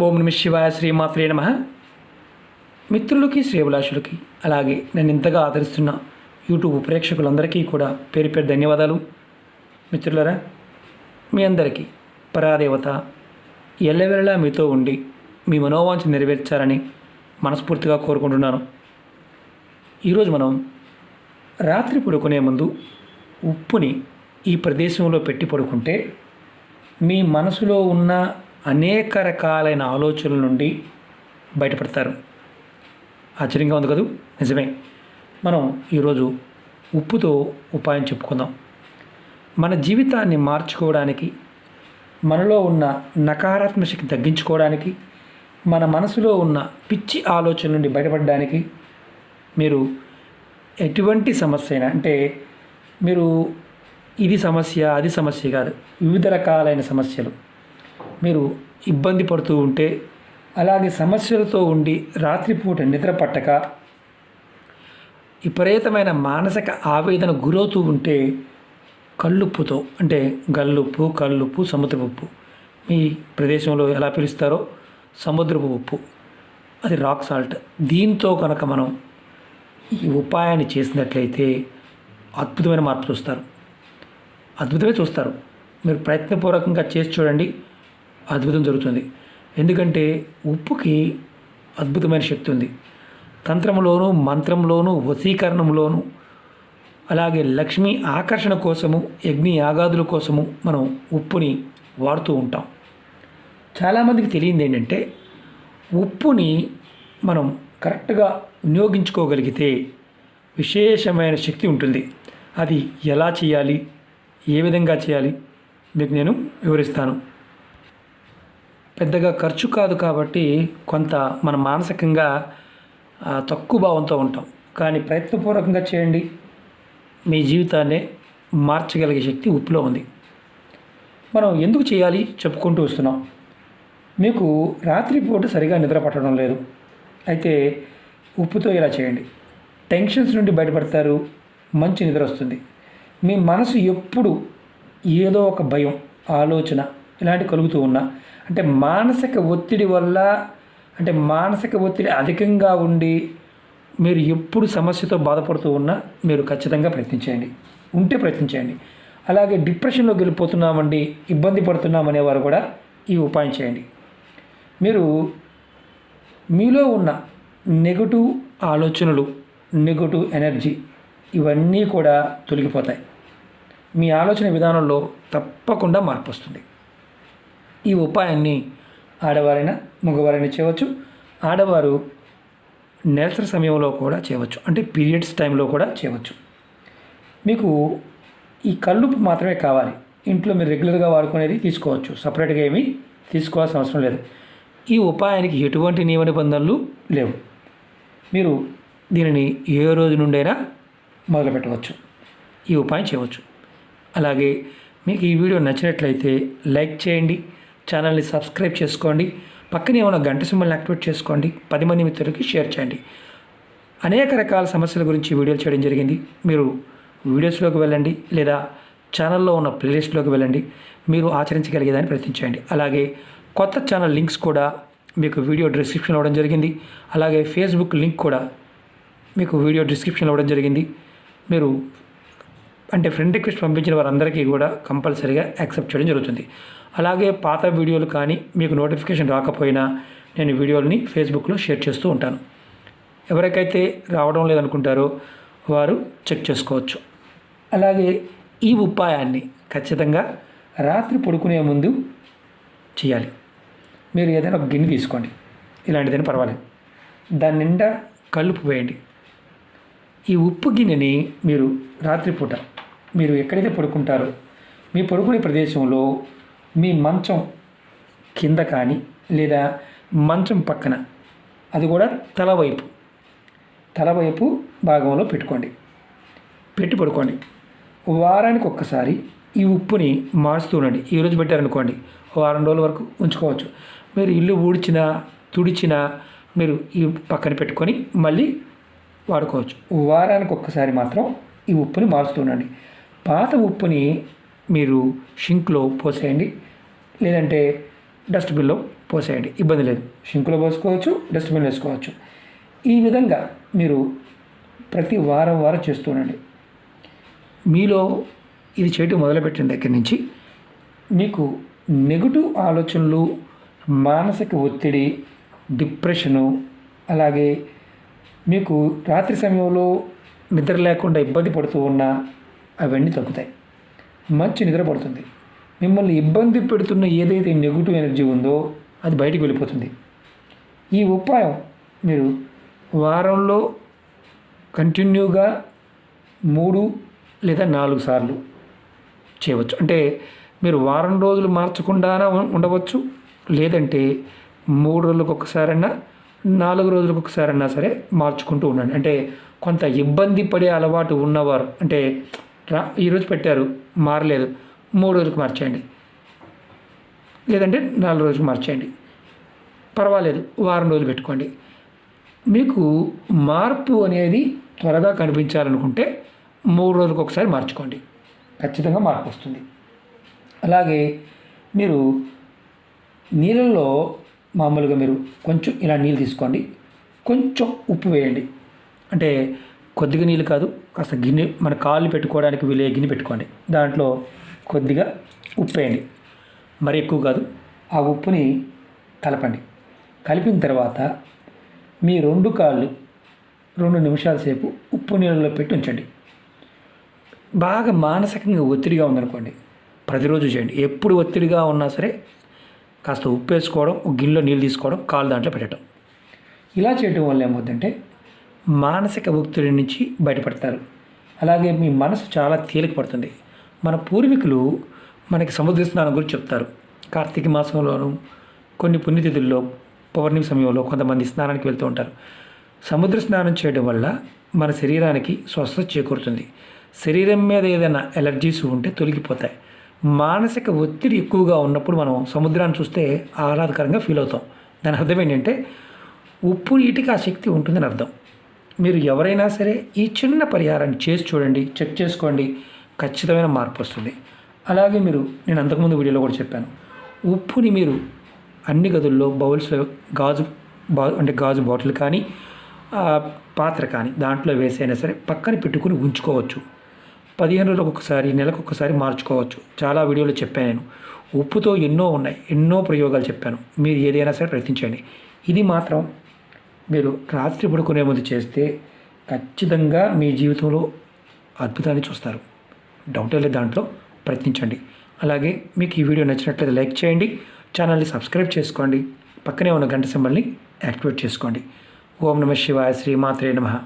ఓం నమ శివాయ శ్రీమాత్రే నమ. మిత్రులకి శ్రేభిలాషులకి అలాగే నన్ను ఇంతగా ఆదరిస్తున్న యూట్యూబ్ ప్రేక్షకులందరికీ కూడా పేరు పేరు ధన్యవాదాలు. మిత్రులరా మీ అందరికీ పరాదేవత ఎల్లవేళలా మీతో ఉండి మీ మనోవాంఛ నెరవేర్చాలని మనస్ఫూర్తిగా కోరుకుంటున్నాను. ఈరోజు మనం రాత్రి పడుకునే ముందు ఉప్పుని ఈ ప్రదేశంలో పెట్టి పడుకుంటే మీ మనసులో ఉన్న అనేక రకాలైన ఆలోచనల నుండి బయటపడతారు. ఆశ్చర్యంగా ఉంది కదూ? నిజమే. మనం ఈరోజు ఉప్పుతో ఉపాయం చెప్పుకుందాం. మన జీవితాన్ని మార్చుకోవడానికి మనలో ఉన్న నకారాత్మక శక్తి తగ్గించుకోవడానికి మన మనసులో ఉన్న పిచ్చి ఆలోచన నుండి బయటపడడానికి మీరు ఎటువంటి సమస్య అయినా అంటే మీరు ఇది సమస్య అది సమస్య కాదు వివిధ రకాలైన సమస్యలు. మీరు ఇబ్బంది పడుతూ ఉంటే అలాగే సమస్యలతో ఉండి రాత్రిపూట నిద్ర పట్టక విపరీతమైన మానసిక ఆవేదన గురవుతూ ఉంటే కళ్ళుప్పుతో అంటే గల్లుప్పు కల్లుప్పు సముద్రపు ఉప్పు మీ ప్రదేశంలో ఎలా పిలుస్తారో సముద్రపు ఉప్పు. అది రాక్ సాల్ట్. దీంతో కనుక మనం ఈ ఉపాయాన్ని చేసినట్లయితే అద్భుతమైన మార్పు చూస్తారు. అద్భుతమే చూస్తారు. మీరు ప్రయత్నపూర్వకంగా చేసి చూడండి. అద్భుతం జరుగుతుంది. ఎందుకంటే ఉప్పుకి అద్భుతమైన శక్తి ఉంది. తంత్రంలోను మంత్రంలోను వశీకరణంలోను అలాగే లక్ష్మీ ఆకర్షణ కోసము యజ్ఞ యాగాదుల కోసము మనం ఉప్పుని వాడుతూ ఉంటాం. చాలామందికి తెలియంది ఏంటంటే ఉప్పుని మనం కరెక్ట్గా వినియోగించుకోగలిగితే విశేషమైన శక్తి ఉంటుంది. అది ఎలా చేయాలి? ఏ విధంగా చేయాలి? మీకు నేను వివరిస్తాను. పెద్దగా ఖర్చు కాదు కాబట్టి కొంత మన మానసికంగా తక్కువ భావంతో ఉంటాం. కానీ ప్రయత్నపూర్వకంగా చేయండి. మీ జీవితాన్ని మార్చగలిగే శక్తి ఉప్పులో ఉంది. మనం ఎందుకు చేయాలి చెప్పుకుంటూ వస్తున్నాం. మీకు రాత్రిపూట సరిగా నిద్ర పట్టడం లేదు. అయితే ఉప్పుతో ఇలా చేయండి. టెన్షన్స్ నుండి బయటపడతారు. మంచి నిద్ర వస్తుంది. మీ మనసు ఎప్పుడు ఏదో ఒక భయం ఆలోచన ఇలాంటి కలుగుతూ ఉన్నా అంటే మానసిక ఒత్తిడి వల్ల అంటే మానసిక ఒత్తిడి అధికంగా ఉండి మీరు ఎప్పుడు సమస్యతో బాధపడుతూ ఉన్నా మీరు ఖచ్చితంగా ప్రయత్నించండి ఉంటే ప్రయత్నించండి అలాగే డిప్రెషన్లోకి వెళ్ళిపోతున్నామండి ఇబ్బంది పడుతున్నామనే వారు కూడా ఈ ఉపాయం చేయండి. మీరు మీలో ఉన్న నెగటివ్ ఆలోచనలు నెగటివ్ ఎనర్జీ ఇవన్నీ కూడా తొలగిపోతాయి. మీ ఆలోచన విధానంలో తప్పకుండా మార్పు వస్తుంది. ఈ ఉపాయాన్ని ఆడవారైనా మగవారైనా చేయవచ్చు. ఆడవారు నెలసర సమయంలో కూడా చేయవచ్చు. అంటే పీరియడ్స్ టైంలో కూడా చేయవచ్చు. మీకు ఈ కల్లుపు మాత్రమే కావాలి. ఇంట్లో మీరు రెగ్యులర్గా వాడుకునేది తీసుకోవచ్చు. సపరేట్గా ఏమీ తీసుకోవాల్సిన అవసరం లేదు. ఈ ఉపాయానికి ఎటువంటి నియమ నిబంధనలు లేవు. మీరు దీనిని ఏ రోజు నుండైనా మొదలు పెట్టవచ్చు ఈ ఉపాయం చేయవచ్చు. అలాగే మీకు ఈ వీడియో నచ్చినట్లయితే లైక్ చేయండి. ఛానల్ని సబ్స్క్రైబ్ చేసుకోండి. పక్కనే ఉన్న గంట సింబల్ని యాక్టివేట్ చేసుకోండి. పది మంది మిత్రులకి షేర్ చేయండి. అనేక రకాల సమస్యల గురించి వీడియోలు చేయడం జరిగింది. మీరు వీడియోస్లోకి వెళ్ళండి లేదా ఛానల్లో ఉన్న ప్లేలిస్ట్లోకి వెళ్ళండి. మీరు ఆచరించగలిగేదాన్ని ప్రయత్నించండి. అలాగే కొత్త ఛానల్ లింక్స్ కూడా మీకు వీడియో డిస్క్రిప్షన్ ఇవ్వడం జరిగింది. అలాగే ఫేస్బుక్ లింక్ కూడా మీకు వీడియో డిస్క్రిప్షన్ ఇవ్వడం జరిగింది. మీరు అంటే ఫ్రెండ్ రిక్వెస్ట్ పంపించిన వారందరికీ కూడా కంపల్సరీగా యాక్సెప్ట్ చేయడం జరుగుతుంది. అలాగే పాత వీడియోలు కానీ మీకు నోటిఫికేషన్ రాకపోయినా నేను వీడియోలని ఫేస్బుక్లో షేర్ చేస్తూ ఉంటాను. ఎవరికైతే రావడం లేదనుకుంటారో వారు చెక్ చేసుకోవచ్చు. అలాగే ఈ ఉపాయాన్ని ఖచ్చితంగా రాత్రి పడుకునే ముందు చేయాలి. మీరు ఏదైనా ఒక గిన్నె తీసుకోండి. ఇలాంటిదైనా పర్వాలేదు. దాని నిండా కలుపు వేయండి. ఈ ఉప్పు గిన్నెని మీరు రాత్రిపూట మీరు ఎక్కడైతే పడుకుంటారో మీ పడుకునే ప్రదేశంలో మీ మంచం కింద కానీ లేదా మంచం పక్కన అది కూడా తల వైపు. తల వైపు భాగంలో పెట్టుకోండి. పెట్టి పడుకోండి. వారానికి ఒక్కసారి ఈ ఉప్పుని మారుస్తూ ఉండండి. ఈరోజు పెట్టారనుకోండి వారం రోజుల వరకు ఉంచుకోవచ్చు. మీరు ఇల్లు ఊడ్చినా తుడిచినా మీరు ఈ పక్కన పెట్టుకొని మళ్ళీ వాడుకోవచ్చు. వారానికి ఒక్కసారి మాత్రం ఈ ఉప్పుని మారుస్తూ ఉండండి. పాత ఉప్పుని మీరు షింక్లో పోసేయండి. లేదంటే డస్ట్బిన్లో పోసేయండి. ఇబ్బంది లేదు. షింక్లో పోసుకోవచ్చు డస్ట్బిన్లో వేసుకోవచ్చు. ఈ విధంగా మీరు ప్రతి వారం వారం చేస్తూ ఉండండి. మీలో ఇది చేయటం మొదలుపెట్టిన దగ్గర నుంచి మీకు నెగిటివ్ ఆలోచనలు మానసిక ఒత్తిడి డిప్రెషను అలాగే మీకు రాత్రి సమయంలో నిద్ర లేకుండా ఇబ్బంది పడుతూ ఉన్నా అవన్నీ తగ్గుతాయి. మంచి నిద్ర పడుతుంది మిమ్మల్ని ఇబ్బంది పెడుతున్న ఏదైతే నెగిటివ్ ఎనర్జీ ఉందో అది బయటికి వెళ్ళిపోతుంది. ఈ ఉపాయం మీరు వారంలో కంటిన్యూగా మూడు లేదా నాలుగు సార్లు చేయవచ్చు. అంటే మీరు వారం రోజులు మార్చకుండా ఉండవచ్చు. లేదంటే మూడు రోజులకు ఒకసారైనా నాలుగు రోజులకు ఒకసారైనా సరే మార్చుకుంటూ ఉండండి. అంటే కొంత ఇబ్బంది పడే అలవాటు ఉన్నవారు అంటే రా ఈరోజు పెట్టారు మారలేదు. మూడు రోజులకు మార్చేయండి. లేదంటే నాలుగు రోజులకు మార్చేయండి. పర్వాలేదు వారం రోజులు పెట్టుకోండి. మీకు మార్పు అనేది త్వరగా కనిపించాలనుకుంటే మూడు రోజులకు ఒకసారి మార్చుకోండి. ఖచ్చితంగా మార్పు వస్తుంది. అలాగే మీరు నీళ్ళల్లో మామూలుగా మీరు కొంచెం ఇలా నీళ్ళు తీసుకోండి. కొంచెం ఉప్పు వేయండి. అంటే కొద్దిగా నీళ్ళు కాదు కాస్త గిన్నె మన కాళ్ళు పెట్టుకోవడానికి వీలే గిన్నె పెట్టుకోండి. దాంట్లో కొద్దిగా ఉప్పు వేయండి మరి ఎక్కువ కాదు ఆ ఉప్పుని కలపండి. కలిపిన తర్వాత మీ రెండు కాళ్ళు రెండు నిమిషాల సేపు ఉప్పు నీళ్ళలో పెట్టి ఉంచండి. బాగా మానసికంగా ఒత్తిడిగా ఉందనుకోండి ప్రతిరోజు చేయండి. ఎప్పుడు ఒత్తిడిగా ఉన్నా సరే కాస్త ఉప్పు వేసుకోవడం గిన్నెలో నీళ్ళు తీసుకోవడం కాళ్ళు దాంట్లో పెట్టడం. ఇలా చేయడం వల్ల ఏమవుతుందంటే మానసిక ఒత్తిడి నుంచి బయటపడతారు. అలాగే మీ మనసు చాలా తేలిక పడుతుంది. మన పూర్వీకులు మనకి సముద్ర స్నానం గురించి చెప్తారు. కార్తీక మాసంలోనూ కొన్ని పుణ్యతిథుల్లో పౌర్ణమి సమయంలో కొంతమంది స్నానానికి వెళ్తూ ఉంటారు. సముద్ర స్నానం చేయడం వల్ల మన శరీరానికి స్వస్థత చేకూరుతుంది. శరీరం మీద ఏదైనా ఎలర్జీస్ ఉంటే తొలగిపోతాయి. మానసిక ఒత్తిడి ఎక్కువగా ఉన్నప్పుడు మనం సముద్రాన్ని చూస్తే ఆహ్లాదకరంగా ఫీల్ అవుతాం. దాని అర్థం ఏంటంటే ఉప్పు నీటికి ఆ శక్తి ఉంటుందని అర్థం. మీరు ఎవరైనా సరే ఈ చిన్న పరిహారాన్ని చేసి చూడండి చెక్ చేసుకోండి ఖచ్చితమైన మార్పు వస్తుంది. అలాగే మీరు నేను అంతకుముందు వీడియోలో కూడా చెప్పాను ఉప్పుని మీరు అన్ని గదుల్లో బౌల్స్లో గాజు బా అంటే గాజు బాటిల్ కానీ ఆ, పాత్ర కానీ దాంట్లో వేసైనా సరే పక్కన పెట్టుకుని ఉంచుకోవచ్చు. పదిహేను రోజులకు ఒకసారి నెలకు ఒకసారి మార్చుకోవచ్చు. చాలా వీడియోలు చెప్పాను నేను. ఉప్పుతో ఎన్నో ఉన్నాయి ఎన్నో ప్రయోగాలు చెప్పాను. మీరు ఏదైనా సరే ప్రయత్నించండి. ఇది మాత్రం మీరు రాత్రి పడుకునే ముందు చేస్తే ఖచ్చితంగా మీ జీవితంలో అద్భుతాన్ని చూస్తారు. డౌటే లేదు దాంట్లో ప్రయత్నించండి. అలాగే మీకు ఈ వీడియో నచ్చినట్లయితే లైక్ చేయండి ఛానల్ని సబ్స్క్రైబ్ చేసుకోండి పక్కనే ఉన్న గంట సింబల్ని యాక్టివేట్ చేసుకోండి. ఓం నమ శివాయ శ్రీమాత్రే నమః.